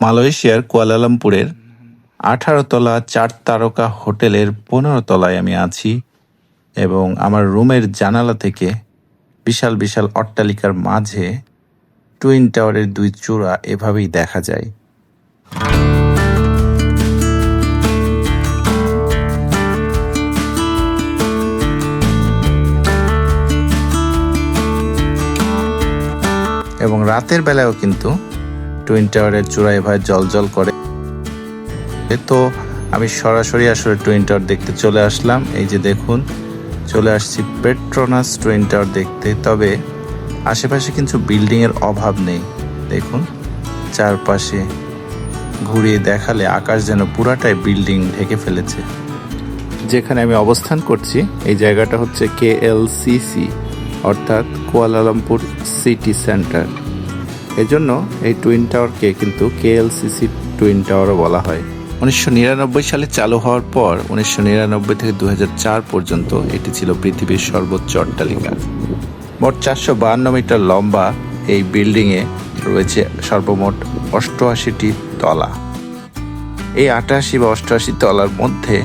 মালয়েশিয়ার কুয়ালালামপুরের আঠারো তলা চার তারকা হোটেলের পনেরো তলায় আমি আছি এবং আমার রুমের জানালা থেকে বিশাল বিশাল অট্টালিকার মাঝে টুইন টাওয়ারের দুই চূড়া এভাবেই দেখা যায়। এবং রাতের বেলায়ও কিন্তু টুইন টাওয়ারের চূড়া জল জল করে। তো আমি সরাসরি আসলে টুইন টাওয়ার দেখতে চলে আসলাম। এই যে দেখুন, চলে আসছি পেট্রোনাস টুইন টাওয়ার দেখতে। তবে আশেপাশে কিন্তু বিল্ডিংয়ের অভাব নেই। দেখুন, চারপাশে ঘুরিয়ে দেখালে আকাশ যেন পুরাটাই বিল্ডিং ঢেকে ফেলেছে। যেখানে আমি অবস্থান করছি, এই জায়গাটা হচ্ছে কে এল সিসি অর্থাৎ কুয়ালালামপুর সিটি সেন্টার এজন্য এই টুইন টাওয়ারকে কিন্তু কেএলসিসি টুইন টাওয়ারও বলা হয়। উনিশশো নিরানব্বই সালে চালু হওয়ার পর উনিশশো নিরানব্বই থেকে দু হাজার চার পর্যন্ত এটি ছিল পৃথিবীর সর্বোচ্চ অট্টালিকা। মোট চারশো মিটার লম্বা এই বিল্ডিংয়ে রয়েছে সর্বমোট অষ্টআশিটি তলা। এই আটাশি বা অষ্টআশি তলার মধ্যে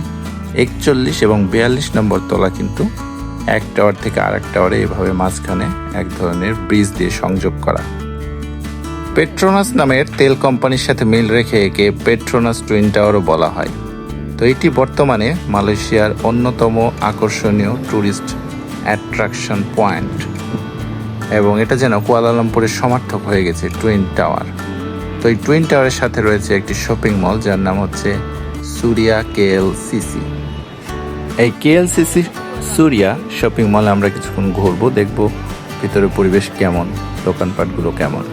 একচল্লিশ এবং বিয়াল্লিশ নম্বর তলা কিন্তু এক টাওয়ার থেকে আরেক টাওয়ারে এভাবে মাঝখানে এক ধরনের ব্রিজ দিয়ে সংযোগ করা। পেট্রোনাস নামের তেল কোম্পানির সাথে মিল রেখে একে পেট্রোনাস টুইন টাওয়ারও বলা হয়। তো এটি বর্তমানে মালয়েশিয়ার অন্যতম আকর্ষণীয় ট্যুরিস্ট অ্যাট্রাকশন পয়েন্ট এবং এটা যেন কুয়ালালামপুরের সমার্থক হয়ে গেছে টুইন টাওয়ার তো এই টুইন টাওয়ারের সাথে রয়েছে একটি শপিং মল যার নাম হচ্ছে সুরিয়া কেএল সিসি এই কেএলসিসি সুরিয়া শপিং মলে আমরা কিছুক্ষণ ঘুরবো, দেখব ভিতরে পরিবেশ কেমন, দোকানপাটগুলো কেমন।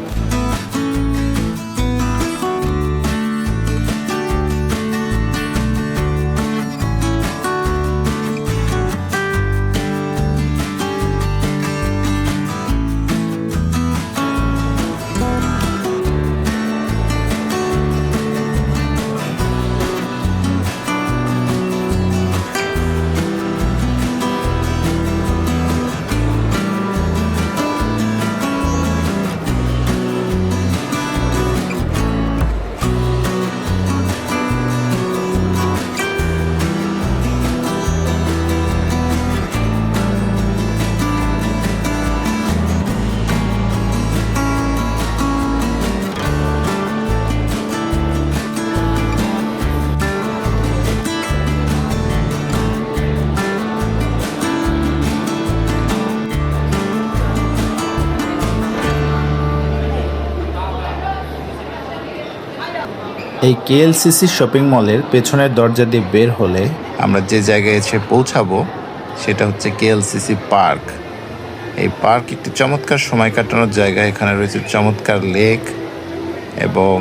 এই কেএলসিসি শপিং মলের পেছনের দরজা দিয়ে বের হলে আমরা যে জায়গায় এসে পৌঁছাবো, সেটা হচ্ছে কেএলসিসি পার্ক এই পার্ক একটি চমৎকার সময় কাটানোর জায়গা। এখানে রয়েছে চমৎকার লেক এবং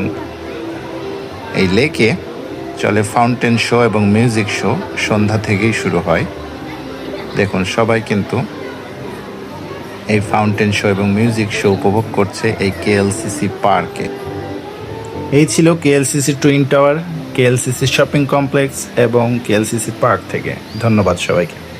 এই লেকে চলে ফাউন্টেন শো এবং মিউজিক শো সন্ধ্যা থেকেই শুরু হয়। দেখুন, সবাই কিন্তু এই ফাউন্টেন শো এবং মিউজিক শো উপভোগ করছে এই কেএলসিসি পার্কে এই ছিল KLCC twin tower KLCC shopping complex এবং কেএলসিসি পার্ক থেকে। ধন্যবাদ সবাইকে।